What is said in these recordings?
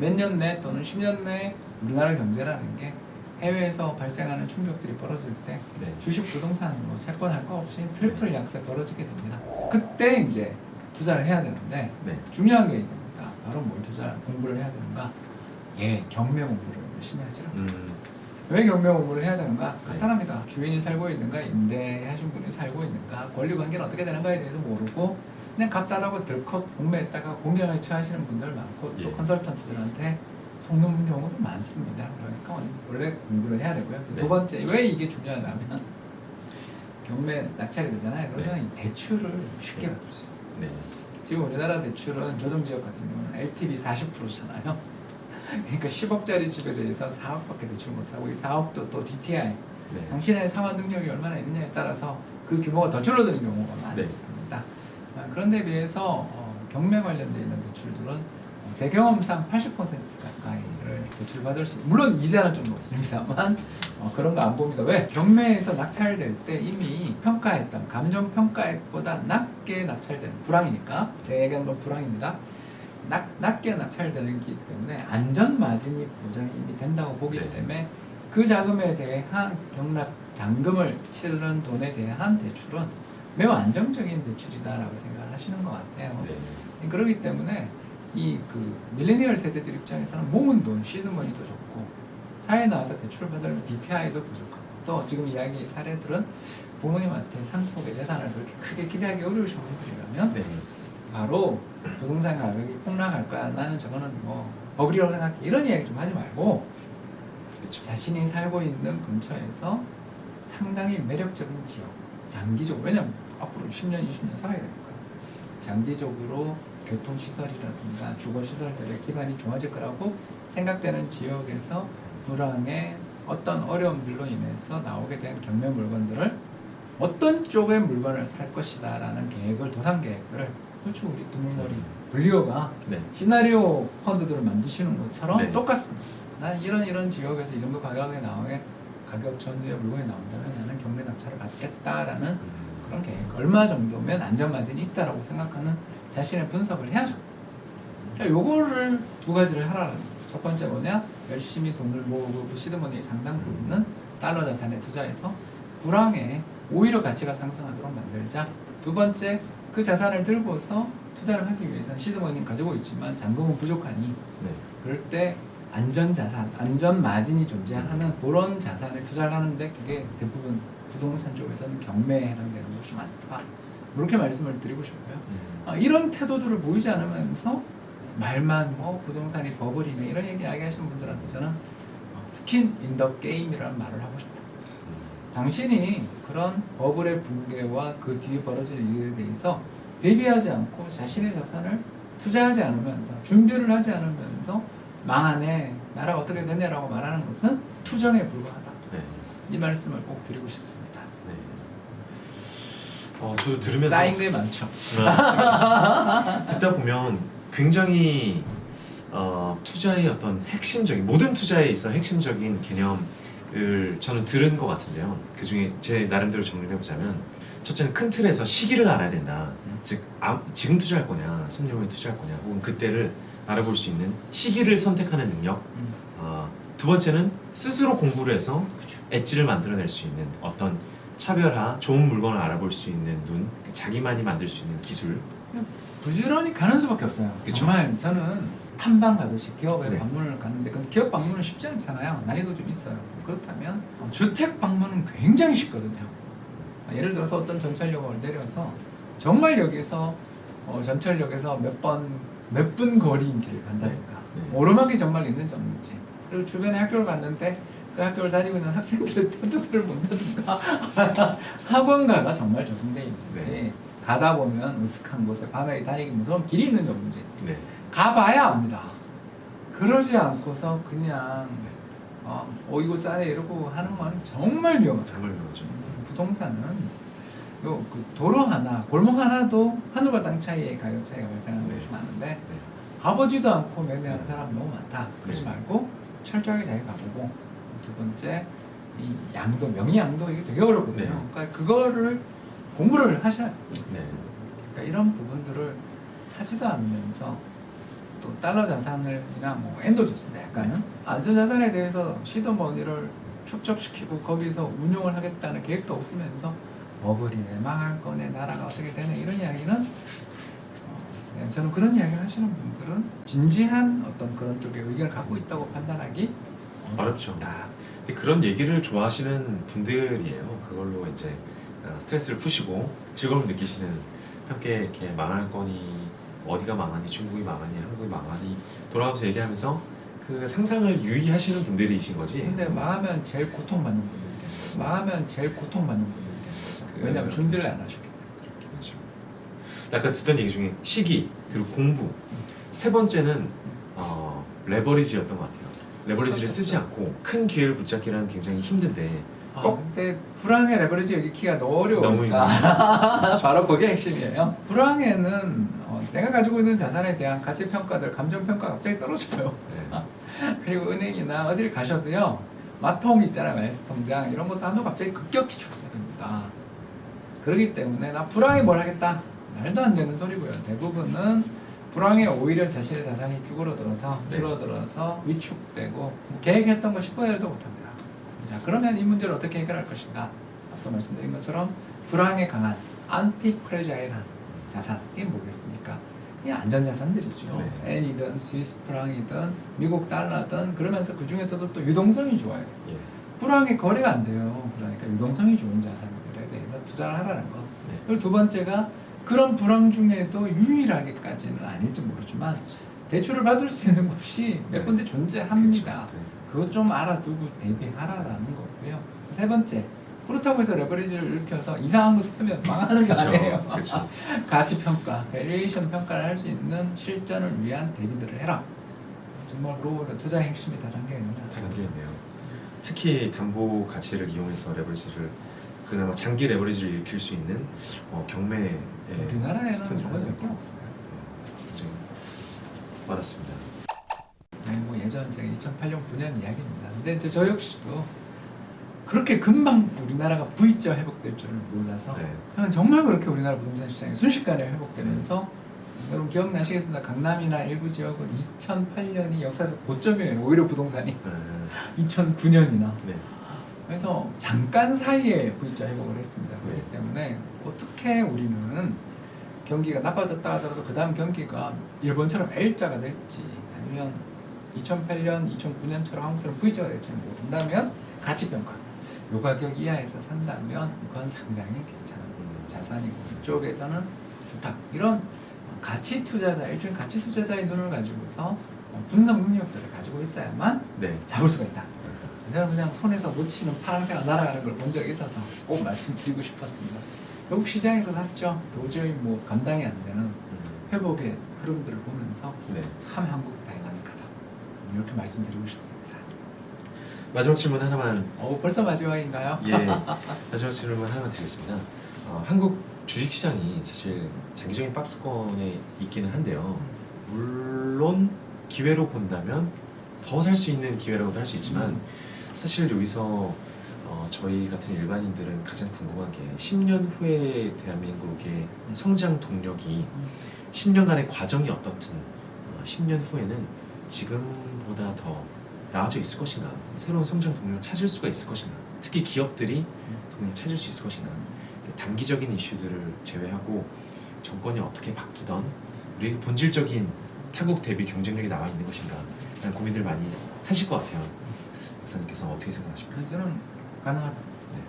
몇 년 내 또는 10년 내 우리나라 경제라는 게 해외에서 발생하는 충격들이 벌어질 때 네. 주식 부동산 뭐 채권 할 거 없이 트리플 약세 벌어지게 됩니다. 그때 이제 투자를 해야 되는데 네. 중요한 게 있습니다. 바로 뭘 투자 공부를 해야 되는가? 예, 경매 공부를 열심히 하죠. 음. 왜 경매 공부를 해야 되는가? 네. 간단합니다. 주인이 살고 있는가, 임대하신 분이 살고 있는가, 권리 관계는 어떻게 되는가에 대해서 모르고 그냥 값 싸다고 들컥 공매했다가 공경에 처하시는 분들 많고 또 예. 컨설턴트들한테 속는 경우도 많습니다. 그러니까 원래 공부를 해야 되고요. 네. 두 번째 왜 이게 중요하냐면 경매 낙찰이 되잖아요. 그러면 이 대출을 쉽게 받을 수 있어요. 네. 지금 우리나라 대출은 조정 지역 같은 경우는 LTV 40%잖아요. 그러니까 10억짜리 집에 대해서 4억밖에 대출 못하고 이 4억도 또 DTI 네. 당신의 상환 능력이 얼마나 있느냐에 따라서 그 규모가 더 줄어드는 경우가 네. 많습니다. 아, 그런데 비해서 어, 경매 관련돼 있는 대출들은 어, 제 경험상 80% 가까이를 대출받을 수 물론 이자는 좀 높습니다만 어, 그런 거 안 봅니다. 왜? 경매에서 낙찰될 때 이미 평가했던 감정 평가액보다 낮게 낙찰되는 불황이니까 제건 불황입니다. 낮, 낮게 낙찰되기 때문에 안전 마진이 보장이 이미 된다고 보기 네. 때문에 그 자금에 대한 경락 잔금을 치르는 돈에 대한 대출은 매우 안정적인 대출이다라고 생각을 하시는 것 같아요. 네. 그렇기 때문에 이 그 밀레니얼 세대들 입장에서는 모은 돈, 시드머니도 좋고 사회에 나와서 대출을 받으려면 DTI도 부족하고 또 지금 이야기 사례들은 부모님한테 상속의 재산을 그렇게 크게 기대하기 어려우신 분들이라면 네. 바로 부동산 가격이 폭락할 거야. 나는 저거는 뭐 버블이라고 생각해. 이런 이야기 좀 하지 말고 그렇죠. 자신이 살고 있는 근처에서 상당히 매력적인 지역, 장기적으로 왜냐면 앞으로 10년, 20년 살아야 되니까 장기적으로 교통시설이라든가 주거시설들의 기반이 좋아질 거라고 생각되는 지역에서 불황의 어떤 어려움들로 인해서 나오게 된 경매 물건들을 어떤 쪽의 물건을 살 것이다 라는 계획을 도산 계획들을 그렇죠 우리 두물머리 분리오가 네. 시나리오 펀드들을 만드시는 것처럼 네. 똑같습니다. 난 이런 이런 지역에서 이 정도 가격에 나오게 가격 전후의 물건이 나온다면 나는 경매 낙찰을 받겠다라는 음. 계획. 얼마 정도면 안전 마진이 있다라고 생각하는 자신의 분석을 해야죠. 그러니까 요거를 두 가지를 하라는. 첫 번째 뭐냐? 열심히 돈을 모으고 그 시드머니의 상당 부분은 달러 자산에 투자해서 불황에 오히려 가치가 상승하도록 만들자. 두 번째 그 자산을 들고서 투자를 하기 위해서는 시드머니는 가지고 있지만 잔금은 부족하니 네. 그럴 때 안전 자산, 안전 마진이 존재하는 그런 자산에 투자를 하는데 그게 대부분 부동산 쪽에서는 경매에 해당되는 것이 많다. 이렇게 말씀을 드리고 싶고요. 음. 아, 이런 태도들을 보이지 않으면서 말만 뭐 부동산이 버블이네 이런 얘기 이야기하시는 분들한테 저는 스킨 인 더 게임이라는 말을 하고 싶다. 당신이 그런 버블의 붕괴와 그 뒤에 벌어질 일에 대해서 대비하지 않고 자신의 자산을 투자하지 않으면서 준비를 하지 않으면서 망하네 나라가 어떻게 되냐라고 말하는 것은 투정에 불과하다. 네. 이 말씀을 꼭 드리고 싶습니다. 네. 어, 저도 들으면서 쌓인 게 많죠. 아, 듣다 보면 굉장히 어, 투자의 어떤 핵심적인 모든 투자에 있어 핵심적인 개념을 저는 들은 것 같은데요. 그 중에 제 나름대로 정리해 보자면 첫째는 큰 틀에서 시기를 알아야 된다. 음. 즉 아, 지금 투자할 거냐, 3년 후에 투자할 거냐, 혹은 그때를 알아볼 수 있는 시기를 선택하는 능력. 음, 어, 두 번째는 스스로 공부를 해서 그렇죠. 엣지를 만들어낼 수 있는 어떤 차별화, 좋은 물건을 알아볼 수 있는 눈, 자기만이 만들 수 있는 기술. 부지런히 가는 수밖에 없어요. 그쵸. 정말 저는 탐방 가듯이 기업에 네. 방문을 가는데 근데 기업 방문은 쉽지 않잖아요. 난이도 좀 있어요. 그렇다면 어, 주택 방문은 굉장히 쉽거든요. 아, 예를 들어서 어떤 전철역을 내려서 정말 여기서 어, 전철역에서 몇 번 몇 분 거리인지를 간다든가 네. 네. 오르막이 정말 있는지 없는지 그리고 주변에 학교를 갔는데 그 학교를 다니고 있는 학생들의 태도를 본다든가 학원가가 정말 조성돼 있는지 네. 가다 보면 으슥한 곳에 밤에 다니기 무서운 길이 있는지 없는지 네. 가봐야 압니다. 그러지 않고서 그냥 어, 어 이거 싸네 이러고 하는 건 정말 위험하죠. 정말 위험하죠. 부동산은 요, 그 도로 하나, 골목 하나도 하늘과 땅 차이의 가격 차이가 발생하는 네. 곳이 많은데 네. 가보지도 않고 매매하는 사람 너무 많다. 그러지 네. 말고 철저하게 잘 가보고 두 번째 이 양도 명의 양도 이게 되게 어렵거든요. 네. 그러니까 그거를 공부를 하셔야 돼요. 네. 그러니까 이런 부분들을 하지도 않으면서 또 달러 자산을이나 뭐 엔도 좋습니다. 약간은 안전 자산에 대해서 시드 머니를 축적시키고 거기서 운용을 하겠다는 계획도 없으면서 버블이 왜 망할 거네 나라가 어떻게 되네 이런 이야기는 어, 네, 저는 그런 이야기를 하시는 분들은 진지한 어떤 그런 쪽의 의견을 갖고 있다고 판단하기 어렵죠. 근데 그런 얘기를 좋아하시는 분들이에요. 그걸로 이제 어, 스트레스를 푸시고 즐거움을 느끼시는 함께 이렇게 망할 거니 어디가 망하니 중국이 망하니 한국이 망하니 돌아가면서 얘기하면서 그 상상을 유의하시는 분들이신 거지. 근데 망하면 제일 고통받는 거죠. 망하면 제일 고통받는 거죠. 그- 왜냐하면 준비를 안 하셨기 때문에. 그렇긴 하죠. 아까 듣던 얘기 중에 시기 그리고 공부 세 번째는 어, 레버리지였던 것 같아요. 레버리지를 쓰지 않고 큰 기회를 붙잡기는 굉장히 힘든데 아, 꼭- 근데 불황의 레버리지 여기키가 너무 너무 어려우니까 바로 그게 핵심이에요. 불황에는 어, 내가 가지고 있는 자산에 대한 가치 평가들, 감정 평가 갑자기 떨어져요. 네. 그리고 은행이나 어딜 가셔도요, 마통 있잖아요, 마이스 통장 이런 것도 한도 갑자기 급격히 축소됩니다. 그렇기 때문에 나 불황에 뭘 하겠다 말도 안 되는 소리고요. 대부분은 불황에 오히려 자신의 자산이 쭈그러들어서 네. 줄어들어서 위축되고 계획했던 거 10분의 1도 못합니다. 자 그러면 이 문제를 어떻게 해결할 것인가? 앞서 말씀드린 것처럼 불황에 강한 안티 프레자일한 자산이 뭐겠습니까? 이 안전자산들이죠. 네. 엔이든 스위스 프랑이든 미국 달러든 그러면서 그 중에서도 또 유동성이 좋아요. 예. 불황에 거래가 안 돼요. 그러니까 유동성이 좋은 자산들에 대해서 투자를 하라는 거. 네. 그리고 두 번째가 그런 불황 중에도 유일하게까지는 아닐지 모르지만 대출을 받을 수 있는 곳이 몇 군데 존재합니다. 그렇죠. 네. 그것 좀 알아두고 대비하라라는 거고요. 세 번째, 그렇다고 해서 레버리지를 일으켜서 이상한 거 사면 망하는 거. 아니에요. 가치 평가, 밸류에이션 평가를 할 수 있는 실전을 위한 대비들을 해라. 정말로 투자 의 핵심이 다 담겨 있는다. 다 담겨 있네요. 특히 담보 가치를 이용해서 레버리지를 그나마 장기 레버리지를 일으킬 수 있는 어, 경매 의 우리나라에는 거의. 몇개 없어요. 굉장히 와닿습니다. 네, 뭐 예전 제가 2008년 9년 이야기입니다. 근데 이제 저 역시도 그렇게 금방 우리나라가 V자 회복될 줄을 몰라서 네. 저는 정말 그렇게 우리나라 부동산 시장이 순식간에 회복되면서 여러분 기억나시겠습니다. 강남이나 일부 지역은 2008년이 역사적 고점이에요. 오히려 부동산이 네. 2009년이나 네. 그래서 잠깐 사이에 V자 회복을 했습니다. 그렇기 네. 때문에 어떻게 우리는 경기가 나빠졌다 하더라도 그 다음 경기가 일본처럼 L자가 될지 아니면 2008년, 2009년처럼 한국처럼 V자가 될지 모른다면 가치평가 요 가격 이하에서 산다면 그건 상당히 괜찮은 자산이고 이쪽에서는 좋다 이런 가치 투자자 일종의 가치 투자자의 눈을 가지고서 분석 능력들을 가지고 있어야만 네. 잡을 수가 있다. 저는 그냥 손에서 놓치는 파란새가 날아가는 걸 본 적이 있어서 꼭 말씀드리고 싶었습니다. 결국 시장에서 샀죠. 도저히 뭐 감당이 안 되는 음. 회복의 흐름들을 보면서 네. 참 한국 다이나믹하다. 이렇게 말씀드리고 싶습니다. 마지막 질문 하나만 어, 벌써 마지막인가요? 예 마지막 질문 하나만 드리겠습니다. 어, 한국 주식시장이 사실 장기적인 박스권에 있기는 한데요. 물론 기회로 본다면 더 살 수 있는 기회라고도 할 수 있지만 음. 사실 여기서 어, 저희 같은 일반인들은 가장 궁금한 게 10년 후에 대한민국의 성장 동력이 10년간의 과정이 어떻든 어, 10년 후에는 지금보다 더 나아져 있을 것인가 새로운 성장 동력을 찾을 수가 있을 것인가 특히 기업들이 동력을 찾을 수 있을 것인가. 단기적인 이슈들을 제외하고 정권이 어떻게 바뀌던 우리 본질적인 타국 대비 경쟁력이 나와 있는 것인가 라는 고민들 많이 하실 것 같아요 박사님께서 어떻게 생각하십니까? 그래서 저는 가능하다. 네.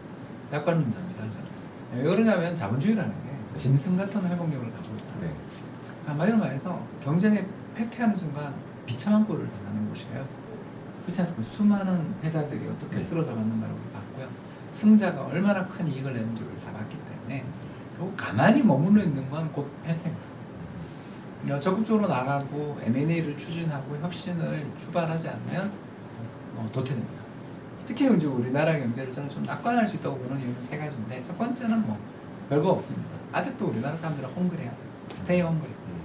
낙관론자입니다. 저는. 왜 그러냐면 자본주의라는 게 짐승 같은 회복력을 가지고 있다. 네. 한마디로 말해서 경쟁에 패퇴하는 순간 비참한 꼴을 당하는 곳이에요. 그렇지 않습니까? 수많은 회사들이 어떻게 네. 쓰러져 갔는가를 봤고요. 승자가 얼마나 큰 이익을 내는지를 다 봤기 때문에 결국 가만히 머물러 있는 건 곧 패퇴입니다. 그러니까 적극적으로 나가고 M&A를 추진하고 혁신을 출발하지 않으면 어, 도태됩니다. 특히 이제 우리나라 경제를 저는 좀 낙관할 수 있다고 보는 이유는 세 가지인데 첫 번째는 뭐 별거 없습니다. 아직도 우리나라 사람들은 헝그리해요. 스테이 헝그리. 음.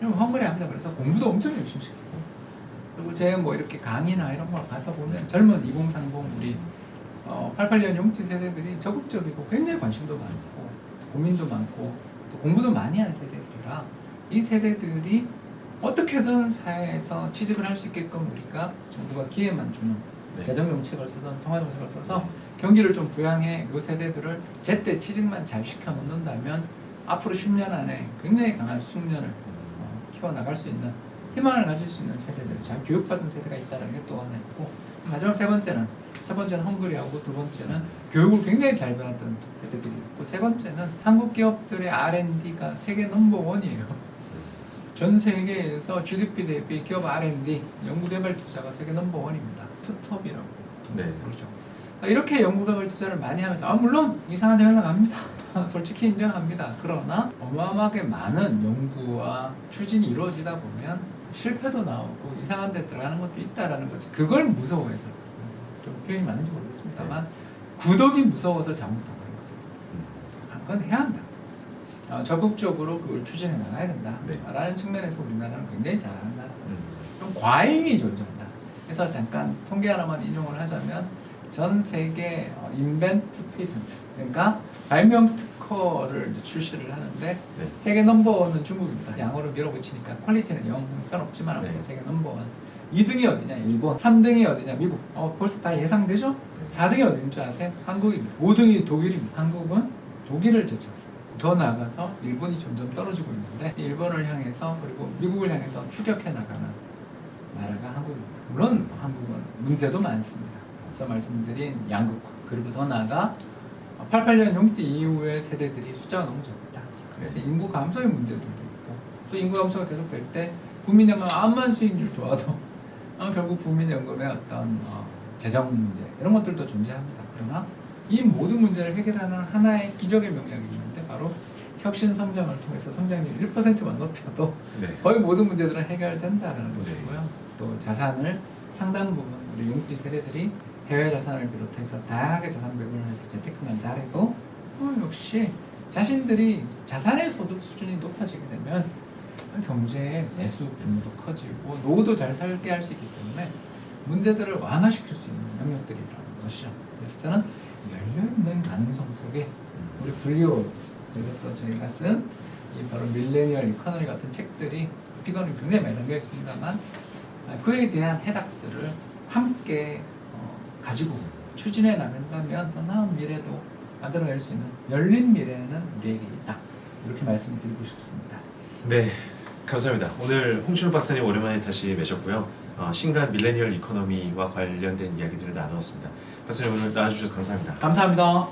그리고 헝그리합니다. 그래서 공부도 엄청 열심히 시키고 그리고 제 뭐 이렇게 강의나 이런 걸 가서 보면 젊은 2030 우리 어, 88년 용지 세대들이 적극적이고 굉장히 관심도 많고 고민도 많고 또 공부도 많이 한 세대들이라 이 세대들이 어떻게든 사회에서 취직을 할 수 있게끔 우리가 정부가 기회만 주는 네. 재정 정책을 쓰든 통화 정책을 써서 경기를 좀 부양해 요 세대들을 제때 취직만 잘 시켜 놓는다면 앞으로 10년 안에 굉장히 강한 숙련을 어, 키워 나갈 수 있는 희망을 가질 수 있는 세대들, 잘 교육받은 세대가 있다는 게 또 하나 있고 마지막 세 번째는 첫 번째는 헝그리하고 두 번째는 교육을 굉장히 잘 받았던 세대들이 있고 세 번째는 한국 기업들의 R&D가 세계 넘버 원이에요. 전 세계에서 GDP 대비 기업 R&D 연구개발 투자가 세계 넘버 원입니다. 투톱이라고 네. 그렇죠. 이렇게 연구개발 투자를 많이 하면서 아 물론 이상한 데 흘러갑니다. 솔직히 인정합니다. 그러나 어마어마하게 많은 연구와 추진이 이루어지다 보면 실패도 나오고 이상한 데 들어가는 것도 있다라는 거지. 그걸 무서워해서 좀 표현이 맞는지 모르겠습니다만 구덕이 무서워서 잘못한 거예요. 그건 해야 한다. 어, 적극적으로 그걸 추진해 나가야 된다. 네. 라는 측면에서 우리나라는 굉장히 잘하는 나라. 음. 좀 과잉이 존재한다. 그래서 잠깐 통계 하나만 인용을 하자면 전 세계 어, 인벤트 피던트 그러니까 발명 특허를 출시를 하는데 네. 세계 넘버원은 중국입니다. 양으로 밀어붙이니까 퀄리티는 영 상관없지만 아무튼 네. 세계 넘버원. 2등이 어디냐 일본, 3등이 어디냐 미국. 어 벌써 다 예상되죠? 4등이 어디인 줄 아세요? 한국입니다. 5등이 독일입니다. 한국은 독일을 제쳤어요. 더 나아가서 일본이 점점 떨어지고 있는데 일본을 향해서 그리고 미국을 향해서 추격해 나가는 나라가 한국입니다. 물론 한국은 문제도 많습니다. 앞서 말씀드린 양극화 그리고 더 나아가 88년 용띠 이후의 세대들이 숫자가 너무 적다. 그래서 인구 감소의 문제들도 있고 또 인구 감소가 계속될 때 국민연금 암만 수익률 좋아도 어, 결국 국민연금의 어떤 어, 재정 문제 이런 것들도 존재합니다. 그러나 이 모든 문제를 해결하는 하나의 기적의 있는데 바로 혁신 성장을 통해서 성장률 1%만 높여도 네. 거의 모든 문제들은 해결된다는 네. 것이고요. 또 자산을 상당 부분 우리 용띠 세대들이 해외 자산을 비롯해서 다양하게 자산 배분을 해서 재테크만 잘해도 어, 역시 자신들이 자산의 소득 수준이 높아지게 되면 경제의 내수 규모도 커지고 노후도 잘 살게 할 수 있기 때문에 문제들을 완화시킬 수 있는 영역들이라는 것이죠. 그래서 저는 열려있는 가능성 속에 우리 불리 또 저희가 쓴 이 바로 밀레니얼 이코노미 같은 책들이 비건이 굉장히 많이 담겨 있습니다만 아, 그에 대한 해답들을 함께 어, 가지고 추진해 나간다면 더 나은 미래도 만들어낼 수 있는 열린 미래는 우리에게 있다 이렇게 말씀드리고 싶습니다. 네, 감사합니다. 오늘 홍춘호 박사님 오랜만에 다시 뵈셨고요. 어, 신간 밀레니얼 이코노미와 관련된 이야기들을 나누었습니다. 박사님 오늘 나와주셔서 감사합니다. 감사합니다.